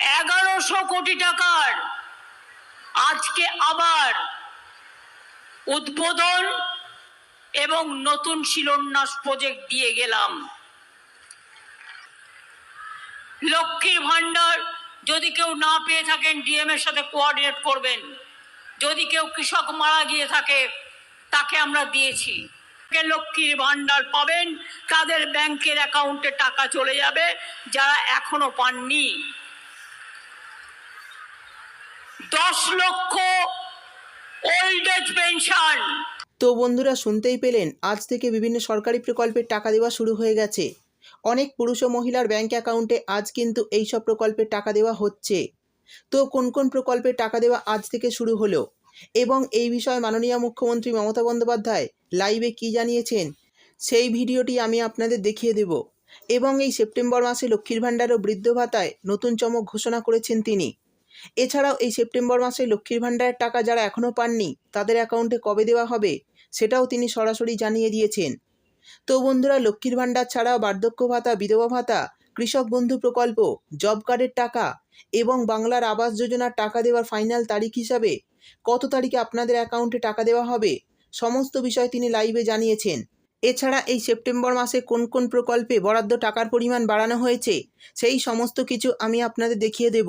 এগারোশো কোটি টাকার আজকে আবার উদ্বোধন এবং নতুন শিলান্যাস প্রজেক্ট দিয়ে গেলাম। লক্ষ্মীর ভান্ডার যদি কেউ না পেয়ে থাকেন ডিএম এর সাথে কোঅর্ডিনেট করবেন। যদি কেউ কৃষক মারা গিয়ে থাকে, তাকে আমরা দিয়েছি। লক্ষ্মীর ভান্ডার পাবেন, তাদের ব্যাংকের অ্যাকাউন্টে টাকা চলে যাবে, যারা এখনও পাননি। দশ লক্ষ পেনশন তো বন্ধুরা শুনতেই পেলেন, আজ থেকে বিভিন্ন সরকারি প্রকল্পের টাকা দেওয়া শুরু হয়ে গেছে। অনেক পুরুষ ও মহিলার ব্যাংক অ্যাকাউন্টে আজ কিন্তু এই সব প্রকল্পের টাকা দেওয়া হচ্ছে। তো কোন কোন প্রকল্পের টাকা দেওয়া আজ থেকে শুরু হলো? এবং এই বিষয়ে মাননীয় মুখ্যমন্ত্রী মমতা বন্দ্যোপাধ্যায় লাইভে কী জানিয়েছেন? সেই ভিডিওটি আমি আপনাদের দেখিয়ে দেব। এবং এই সেপ্টেম্বর মাসে লক্ষ্মীর ভাণ্ডার ও বৃদ্ধ ভাতায় নতুন চমক ঘোষণা করেছেন তিনি। এছাড়াও এই সেপ্টেম্বর মাসে লক্ষ্মীর ভাণ্ডারের টাকা যারা এখনও পাননি, তাদের অ্যাকাউন্টে কবে দেওয়া হবে, সেটাও তিনি সরাসরি জানিয়ে দিয়েছেন। তো বন্ধুরা, লক্ষ্মীর ভাণ্ডার ছাড়াও বার্ধক্য ভাতা, বিধবা ভাতা, কৃষক বন্ধু প্রকল্প, জব কার্ডের টাকা এবং বাংলার আবাস যোজনার টাকা দেওয়ার ফাইনাল তারিখ হিসাবে কত তারিখে আপনাদের অ্যাকাউন্টে টাকা দেওয়া হবে, সমস্ত বিষয় তিনি লাইভে জানিয়েছেন। এছাড়া এই সেপ্টেম্বর মাসে কোন কোন প্রকল্পে বরাদ্দ টাকার পরিমাণ বাড়ানো হয়েছে, সেই সমস্ত কিছু আমি আপনাদের দেখিয়ে দেব।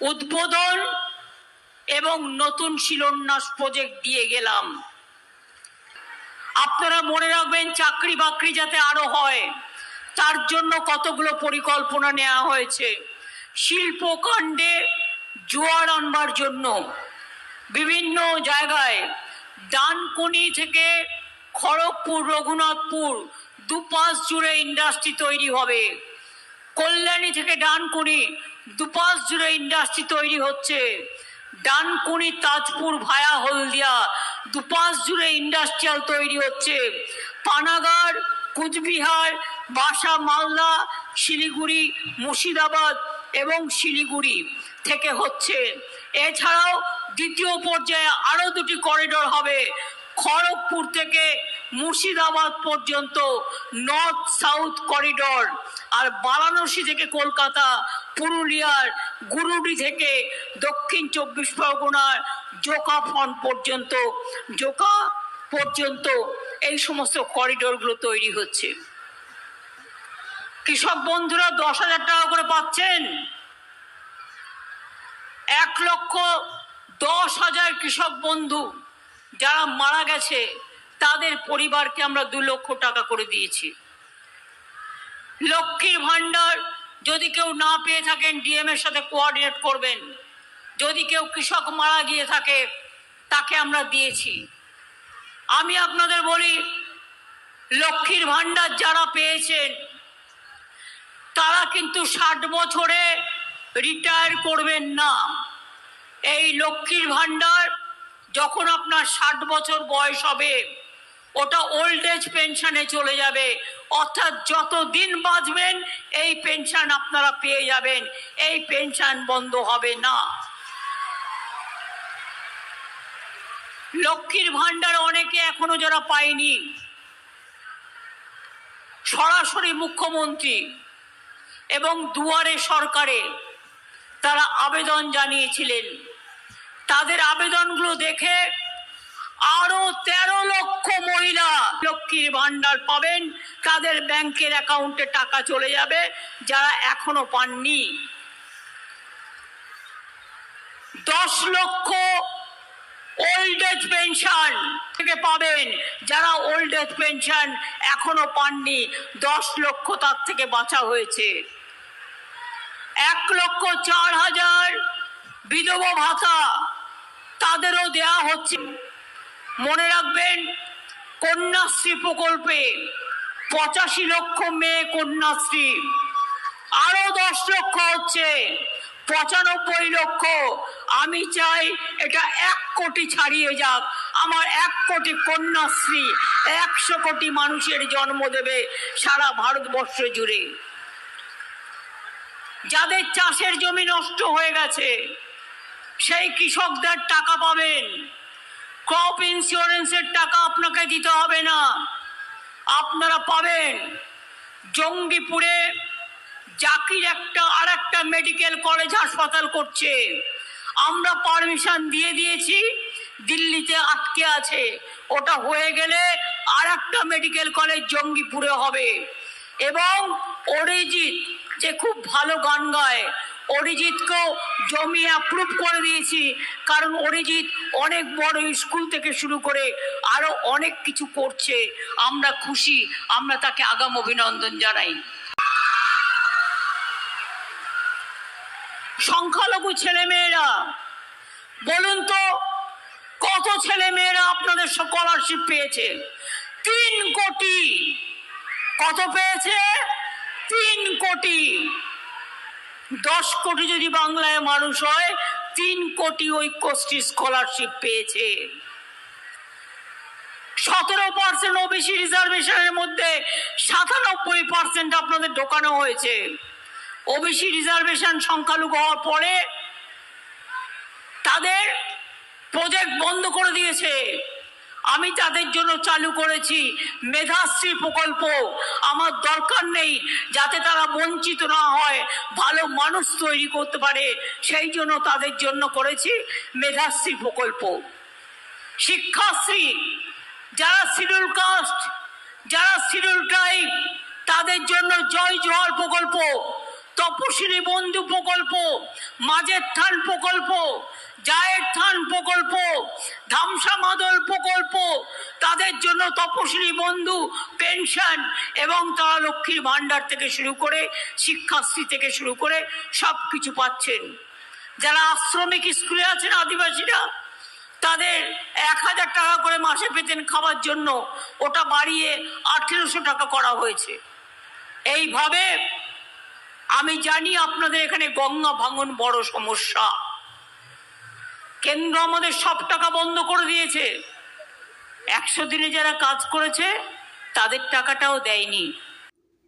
উদ্বোধন এবং নতুন শিলান্যাস প্রজেক্ট দিয়ে গেলাম। আপনারা মনে রাখবেন, চাকরি বাকরি যাতে আরও হয়, তার জন্য কতগুলো পরিকল্পনা নেওয়া হয়েছে। শিল্পকাণ্ডে জোয়ার আনবার জন্য বিভিন্ন জায়গায় ডানকুনি থেকে খড়গপুর, রঘুনাথপুর, দুপাশ জুড়ে ইন্ডাস্ট্রি তৈরি হবে। কল্যাণী থেকে ডানকুনি দুপাশ জুড়ে ইন্ডাস্ট্রি তৈরি হচ্ছে। ডানকুনি তাজপুর ভায়া হলদিয়া। দুপাশ জুড়ে ইন্ডাস্ট্রিয়াল তৈরি হচ্ছে। পানাগড় কুচবিহার, বাসা মালদা, শিলিগুড়ি, মুর্শিদাবাদ এবং শিলিগুড়ি থেকে হচ্ছে। এছাড়াও দ্বিতীয় পর্যায়ে আরও দুটি করিডোর হবে। খড়গপুর থেকে মুর্শিদাবাদ পর্যন্ত নর্থ সাউথ করিডোর আর বারাণসী থেকে কলকাতা, পুরুলিয়ার গুরুডি থেকে দক্ষিণ চব্বিশ পরগনার জোকা ফন পর্যন্ত, জোকা পর্যন্ত এই সমস্ত করিডোরগুলো তৈরি হচ্ছে। কৃষক বন্ধুরা, দশ হাজার টাকা করে পাচ্ছেন? এক লক্ষ দশ হাজার কৃষক বন্ধু যারা মারা গেছে, তাদের পরিবারকে আমরা দু লক্ষ টাকা করে দিয়েছি। লক্ষ্মীর ভাণ্ডার, যদি কেউ না পেয়ে থাকেন ডিএম এর সাথে কোঅর্ডিনেট করবেন। যদি কেউ কৃষক মারা গিয়ে থাকে, তাকে আমরা দিয়েছি। আমি আপনাদের বলি, লক্ষ্মীর ভাণ্ডার যারা পেয়েছেন, তারা কিন্তু ষাট বছরে রিটায়ার করবেন না। এই লক্ষ্মীর ভাণ্ডার যখন আপনার ষাট বছর বয়স হবে ওটা ওল্ড এজ পেনশনে চলে যাবে। অর্থাৎ যত দিন বাঁচবেন, এই পেনশন আপনারা পেয়ে যাবেন। এই পেনশন বন্ধ হবে না। লক্ষ্মীর ভাণ্ডার অনেকে এখনও যারা পায়নি। সরাসরি মুখ্যমন্ত্রী এবং দুয়ারে সরকারে তারা আবেদন জানিয়েছিলেন। তাদের আবেদনগুলো দেখে আরও তেরো লক্ষ মহিলা লক্ষ্মীর ভাণ্ডার পাবেন। তাদের ব্যাংকের অ্যাকাউন্টে টাকা চলে যাবে, যারা এখনও পাননি। দশ লক্ষ ওল্ড এজ পেনশন থেকে পাবেন। যারা ওল্ড এজ পেনশন এখনও পাননি, দশ লক্ষ তার থেকে বাঁচা হয়েছে। এক লক্ষ চার হাজার বিধবা ভাতা তাদেরও দেয়া হচ্ছে। মনে রাখবেন, কন্যাশ্রী প্রকল্পে পঁচাশি লক্ষ মেয়ে কন্যাশ্রী, আরও দশ লক্ষ হচ্ছে, পঁচানব্বই লক্ষ। আমি চাই এটা এক কোটি ছাড়িয়ে যাক। আমার এক কোটি কন্যাশ্রী একশো কোটি মানুষের জন্ম দেবে সারা ভারতবর্ষ জুড়ে। যাদের চাষের জমি নষ্ট হয়ে গেছে, সেই কৃষকদের টাকা পাবেন। ক্রপ ইন্স্যুরেন্সের টাকা আপনাকে দিতে হবে না। আপনারা পাবেন জঙ্গিপুরে জাকির একটা আর একটা মেডিকেল কলেজ হাসপাতাল করছে। আমরা পারমিশন দিয়ে দিয়েছি, দিল্লিতে আটকে আছে। ওটা হয়ে গেলে আর একটা মেডিকেল কলেজ জঙ্গিপুরে হবে। এবং অরিজিৎ, যে খুব ভালো গান গায় অরিজিৎকেও জমি অ্যাপ্রুভ করে দিয়েছি। কারণ অরিজিৎ অনেক বড় স্কুল থেকে শুরু করে আরও অনেক কিছু করছে। আমরা খুশি, আমরা তাকে আগাম অভিনন্দন জানাই। সংখ্যালঘু ছেলেমেয়েরা, বলুন তো, কত ছেলে মেয়েরা আপনাদের স্কলারশিপ পেয়েছে? তিন কোটি। কত পেয়েছে? তিন কোটি। দশ কোটি যদি বাংলায় মানুষ হয়, তিন কোটি ঐক্যশ্রী স্কলারশিপ পেয়েছে। সতেরো পার্সেন্ট ওবিসি রিজার্ভেশনের মধ্যে সাতানব্বই পার্সেন্ট আপনাদের ঢোকানো হয়েছে। ওবিসি রিজার্ভেশন সংখ্যালঘু হওয়ার পরে তাদের প্রজেক্ট বন্ধ করে দিয়েছে। আমি তাদের জন্য চালু করেছি মেধাশ্রী প্রকল্প। আমার দরকার নেই যাতে তারা বঞ্চিত না হয়, ভালো মানুষ তৈরি করতে পারে। সেই জন্য তাদের জন্য করেছি মেধাশ্রী প্রকল্প। শিক্ষাশ্রী, যারা শিডিউল কাস্ট, যারা শিডিউল ট্রাইব, তাদের জন্য জয় জোয়ার প্রকল্প। তপশিলি বন্ধু প্রকল্প, মাঝের থান প্রকল্প, জায়ের থান প্রকল্প, ধামসা মাদল প্রকল্প, তাদের জন্য তপশিলি বন্ধু পেনশন এবং তারা লক্ষ্মীর ভাণ্ডার থেকে শুরু করে, শিক্ষাশ্রী থেকে শুরু করে সব কিছু পাচ্ছেন। যারা আশ্রমিক স্কুলে আছেন আদিবাসীরা, তাদের এক হাজার টাকা করে মাসে পেতেন খাবার জন্য ওটা বাড়িয়ে আঠেরোশো টাকা করা হয়েছে। এইভাবে আমি জানি আপনাদের এখানে গঙ্গা ভাঙন বড় সমস্যা। কেন্দ্র আমাদের সব টাকা বন্ধ করে দিয়েছে। একশো দিনে যারা কাজ করেছে তাদের টাকাটাও দেয়নি।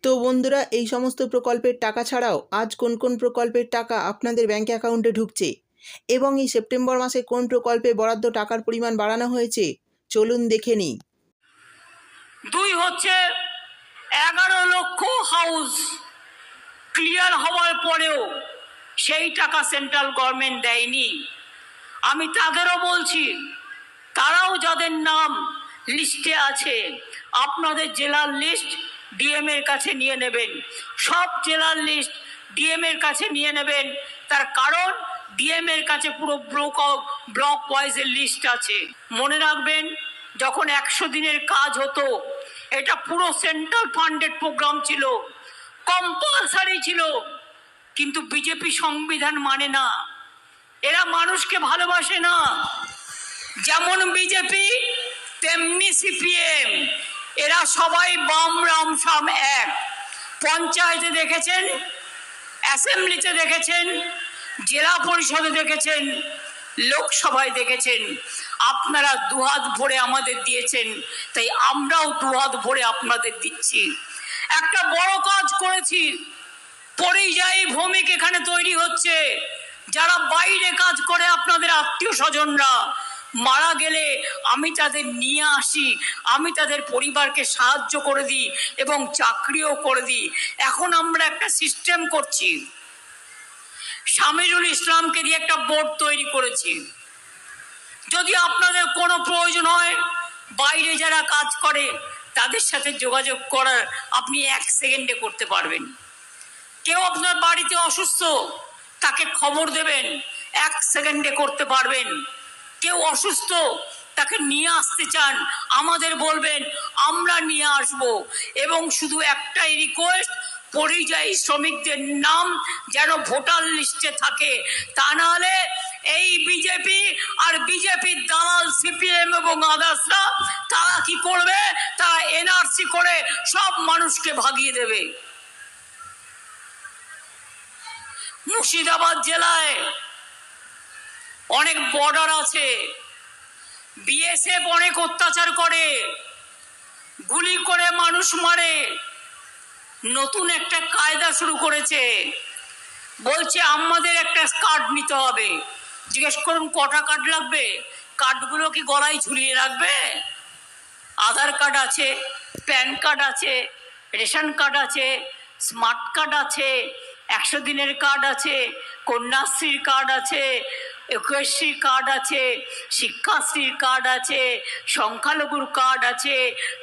তো বন্ধুরা এই সমস্ত প্রকল্পের টাকা ছাড়াও আজ কোন কোন প্রকল্পের টাকা আপনাদের ব্যাংক অ্যাকাউন্টে ঢুকছে? এবং এই সেপ্টেম্বর মাসে কোন প্রকল্পে বরাদ্দ টাকার পরিমাণ বাড়ানো হয়েছে? চলুন দেখে নিই। দুই হচ্ছে এগারো লক্ষ হাউস ক্লিয়ার হওয়ার পরেও সেই টাকা সেন্ট্রাল গভর্নমেন্ট দেয়নি। আমি তাদেরও বলছি, তারাও যাদের নাম লিস্টে আছে, আপনাদের জেলার লিস্ট ডিএম এর কাছে নিয়ে নেবেন। সব জেলার লিস্ট ডিএম এর কাছে নিয়ে নেবেন। তার কারণ ডিএম এর কাছে পুরো ব্লক ব্লক ওয়াইজের লিস্ট আছে। মনে রাখবেন, যখন একশো দিনের কাজ হতো, এটা পুরো সেন্ট্রাল ফান্ডেড প্রোগ্রাম ছিল। কম্পালসারি ছিল। কিন্তু বিজেপি সংবিধান মানে না। এরা মানুষকে ভালোবাসে না। যেমন বিজেপি তেমনি সিপিএম এরা সবাই বাম, রাম, সাম, এক। পঞ্চায়েতে দেখেছেন, অ্যাসেম্বলিতে দেখেছেন, জেলা পরিষদে দেখেছেন, লোকসভায় দেখেছেন। আপনারা দুহাত ভরে আমাদের দিয়েছেন। তাই আমরাও দুহাত ভরে আপনাদের দিচ্ছি। একটা বড় কাজ করেছি। পরিযায়ী ভূমিক এখানে তৈরি হচ্ছে। যারা বাইরে কাজ করে আপনাদের আত্মীয় স্বজনরা, মারা গেলে আমি তাদের নিয়ে আসি, আমি তাদের পরিবারকে সাহায্য করে দিই এবং চাকরিও করে দিই। এখন আমরা একটা সিস্টেম করছি। শামিরুল ইসলামকে দিয়ে একটা বোর্ড তৈরি করেছি। যদি আপনাদের কোনো প্রয়োজন হয়, বাইরে যারা কাজ করে তাদের সাথে যোগাযোগ করার আপনি এক সেকেন্ডে করতে পারবেন। কেউ আপনার বাড়িতে অসুস্থ, তাকে খবর দেবেন, এক সেকেন্ডে করতে পারবেন। কেউ অসুস্থ, তাকে নিয়ে আসতে চান, আমাদের বলবেন, আমরা নিয়ে আসব। এবং শুধু একটাই রিকোয়েস্ট পরিযায়ী শ্রমিকদের নাম যেন ভোটার লিস্টে থাকে। তা নাহলে এই বিজেপি আর বিজেপির দালাল, সিপিএম এবং আদার্সরা তারা কি করবে? তারা এনআরসি করে সব মানুষকে ভাগিয়ে দেবে। মুর্শিদাবাদ জেলায় অনেক বর্ডার আছে। বিএসএফ অনেক অত্যাচার করে। গুলি করে মানুষ মারে। নতুন একটা কায়দা শুরু করেছে। বলছে আমাদের একটা কার্ড নিতে হবে। জিজ্ঞেস করুন, কটা কার্ড লাগবে? কার্ডগুলো কি গলায় ঝুলিয়ে রাখবে? আধার কার্ড আছে প্যান কার্ড আছে, রেশন কার্ড আছে স্মার্ট কার্ড আছে, একশো দিনের কার্ড আছে, কন্যাশ্রীর কার্ড আছে একুশশ্রীর কার্ড আছে, শিক্ষাশ্রীর কার্ড আছে, সংখ্যালঘুর কার্ড আছে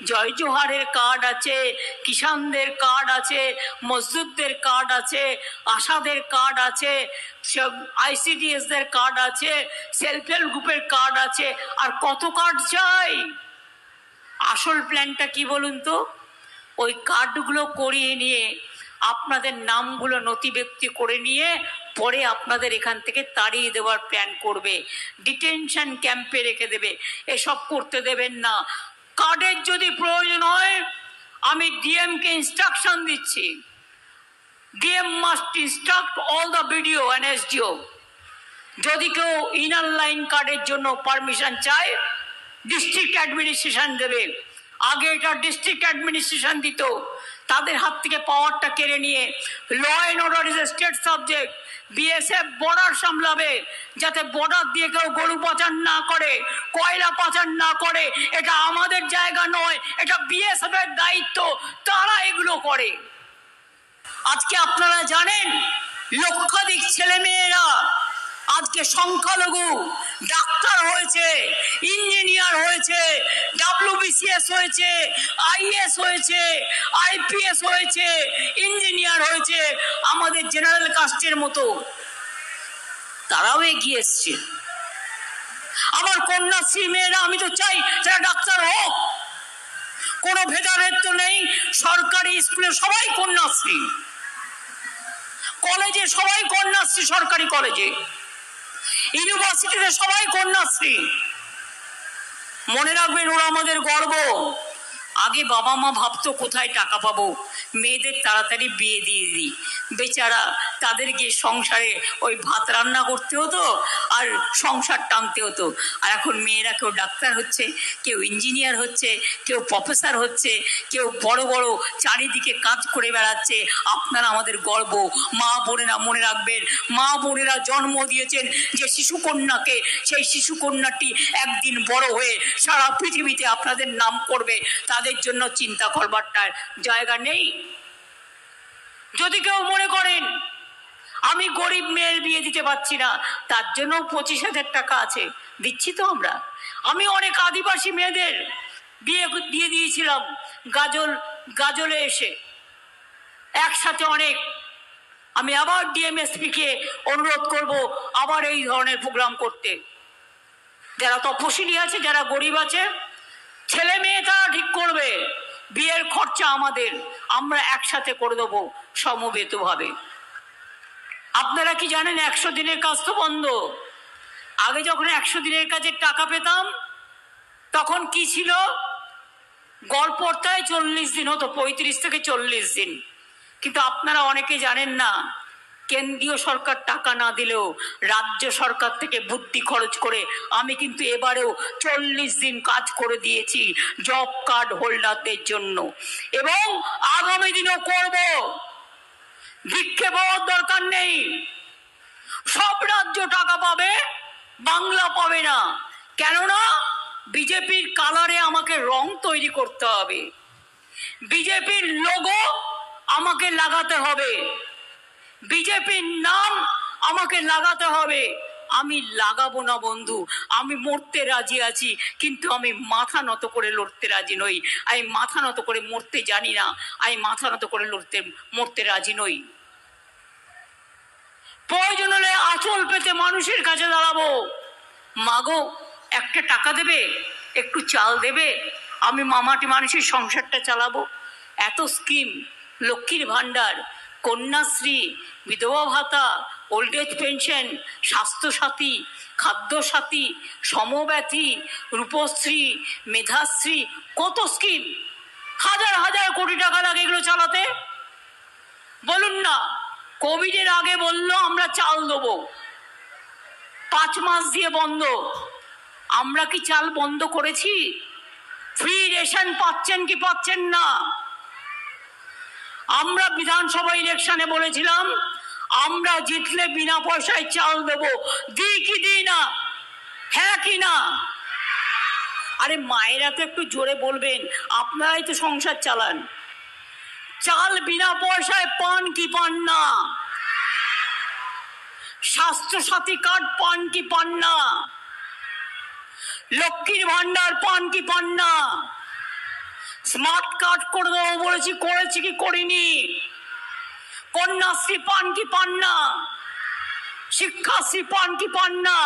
জয় জোহারের কার্ড আছে, কিষানদের কার্ড আছে, মজদুরদের কার্ড আছে আশাদের কার্ড আছে, সব আইসিডিএসদের কার্ড আছে, সেলফ হেল্প গ্রুপের কার্ড আছে, আর কত কার্ড চাই? আসল প্ল্যানটা কি বলুন তো? ওই কার্ডগুলো করিয়ে নিয়ে আপনাদের নামগুলো নথিব্যক্তি করে নিয়ে পরে আপনাদের এখান থেকে তাড়িয়ে দেওয়ার প্ল্যান করবে। ডিটেনশন ক্যাম্পে রেখে দেবে। এসব করতে দেবেন না। কার্ডের যদি প্রয়োজন হয়, আমি ডিএমকে ইনস্ট্রাকশন দিচ্ছি। DM must instruct all the BDO and যদি কেউ ইনার লাইন কার্ডের জন্য পারমিশন চায় ডিস্ট্রিক্ট অ্যাডমিনিস্ট্রেশন দেবে। আগে এটা ডিস্ট্রিক্ট অ্যাডমিনিস্ট্রেশন দিত। তাদের হাত থেকে পাওয়ারটা কেড়ে নিয়ে law and order is a state subject BSF border সামলাবে, যাতে বর্ডার দিয়ে কেউ গরু পাচার না করে, কয়লা পাচার না করে। এটা আমাদের জায়গা নয়, এটা বিএসএফ এর দায়িত্ব, তারা এগুলো করে। আজকে আপনারা জানেন, লক্ষাধিক ছেলে মেয়েরা আজকে সংখ্যালঘু ডাক্তার হয়েছে, ইঞ্জিনিয়ার হয়েছে, ডাব্লিউবিসিএস হয়েছে আইএস হয়েছে, আইপিএস হয়েছে, ইঞ্জিনিয়ার হয়েছে, আমাদের জেনারেল কাস্টের মতো। তারাও এগিয়ে এসছে। আমার কন্যাশ্রী মেয়েরা, আমি তো চাই যারা ডাক্তার হোক। কোনো ভেদাভেদ তো নেই, সরকারি স্কুলে সবাই কন্যাশ্রী। কলেজে সবাই কন্যাশ্রী, সরকারি কলেজে। ইউনিভার্সিটিতে সবাই কন্যাশ্রী। মনে রাখবেন, ওরা আমাদের গর্ব। আগে বাবা মা ভাবতো কোথায় টাকা পাবো। মেয়েদের তাড়াতাড়ি বিয়ে দিয়ে দিই। বেচারা তাদেরকে সংসারে ওই ভাত রান্না করতে হতো আর সংসার টানতে হতো। আর এখন মেয়েরা কেউ ডাক্তার হচ্ছে, কেউ ইঞ্জিনিয়ার হচ্ছে, কেউ প্রফেসর হচ্ছে, কেউ বড় বড় চারিদিকে কাজ করে বেড়াচ্ছে। আপনারা আমাদের গর্ব। মা বোনেরা মনে রাখবেন, মা বোনেরা জন্ম দিয়েছেন যে শিশুকন্যাকে, সেই শিশুকন্যাটি একদিন বড় হয়ে সারা পৃথিবীতে আপনাদের নাম করবে। তাদের জন্য চিন্তা করবার জায়গা নেই। যদি কেউ মনে করেন আমি গরিব মেয়ের বিয়ে দিতে পারছি না। তার জন্য পঁচিশ হাজার টাকা আছে। দিচ্ছি তো আমরা। আমি অনেক আদিবাসী মেয়েদের বিয়ে দিয়ে দিয়েছিলাম। গাজল, গাজলে এসে। একসাথে অনেক। আমি আবার ডিএমএসপিকে অনুরোধ করব আবার এই ধরনের প্রোগ্রাম করতে। যারা তপশিলি আছে, যারা গরিব আছে, ছেলে মেয়ে তারা ঠিক করবে। বিয়ের খরচা আমাদের। আমরা একসাথে করে দেবো সমবেতভাবে। আপনারা কি জানেন একশো দিনের কাজ তো বন্ধ? আগে যখন একশো দিনের কাজের টাকা পেতাম, তখন কি ছিল? গড়পড়তায় চল্লিশ দিন হতো, পঁয়ত্রিশ থেকে চল্লিশ দিন। কিন্তু আপনারা অনেকে জানেন না, কেন্দ্রীয় সরকার টাকা না দিলেও রাজ্য সরকার থেকে বুদ্ধি খরচ করে আমি কিন্তু এবারেও চল্লিশ দিন কাজ করে দিয়েছি জব কার্ড হোল্ডারদের জন্য। এবং আগামী দিনও করব। হওয়ার দরকার নেই। সব রাজ্য টাকা পাবে, বাংলা পাবে না। কেননা, বিজেপির কালারে আমাকে রং তৈরি করতে হবে। বিজেপির লোগো আমাকে লাগাতে হবে। বিজেপির নাম আমাকে লাগাতে হবে। আমি লাগাবো না বন্ধু, আমি মরতে রাজি আছি, কিন্তু আমি মাথা নত করে লড়তে রাজি নই। আমি মাথা নত করে মরতে জানি না, আমি মাথা নত করে লড়তে, মরতে রাজি নই। প্রয়োজন হলে আঁচল পেতে মানুষের কাছে দাঁড়াবো। মাগো, একটা টাকা দেবে, একটু চাল দেবে, আমি মামাটি মানুষের সংসারটা চালাবো। এত স্কিম, লক্ষ্মীর ভাণ্ডার, কন্যাশ্রী, বিধবা ভাতা old age pension Swasthyasathi Khadyasathi Samabyathi Rupashree Medhashree কত স্কিম হাজার হাজার কোটি টাকা লাগে এগুলো চালাতে। বলুন না, কোভিডের আগে বলল আমরা চাল দেবো। পাঁচ মাস দিয়ে বন্ধ। আমরা কি চাল বন্ধ করেছি? ফ্রি রেশন পাচ্ছেন কি পাচ্ছেন না? আমরা বিধানসভা ইলেকশনে বলেছিলাম আমরা জিতলে বিনা পয়সায় চাল দেবো। দিই কি দিই না? হ্যাঁ কি না? আরে মায়েরা তো একটু জোরে বলবেন, আপনারাই তো সংসার চালান। চাল বিনা পয়সায় পান কি পান না? স্বাস্থ্য সাথী কার্ড পান কি পান না? লক্ষ্মীর ভান্ডার পান কি পান না? স্মার্ট কার্ড করে দেবো বলেছি, করেছি কি করিনি? কন্যাশ্রী পান কি পান না শিক্ষাশ্রী পান কি পান না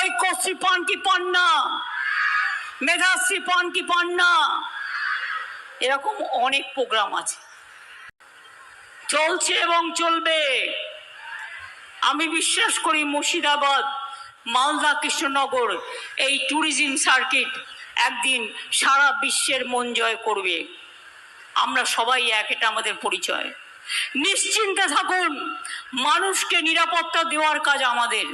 ঐক্যশ্রী পান কি পান না মেধাশ্রী পান কি পান এরকম অনেক প্রোগ্রাম আছে। চলছে এবং চলবে। আমি বিশ্বাস করি মুর্শিদাবাদ, মালদা, কৃষ্ণনগর এই ট্যুরিজম সার্কিট একদিন সারা বিশ্বের মন জয় করবে। আমরা সবাই এক, এটা আমাদের পরিচয়। নিশ্চিন্তে থাকুন। মানুষকে নিরাপত্তা দেওয়ার কাজ আমাদের।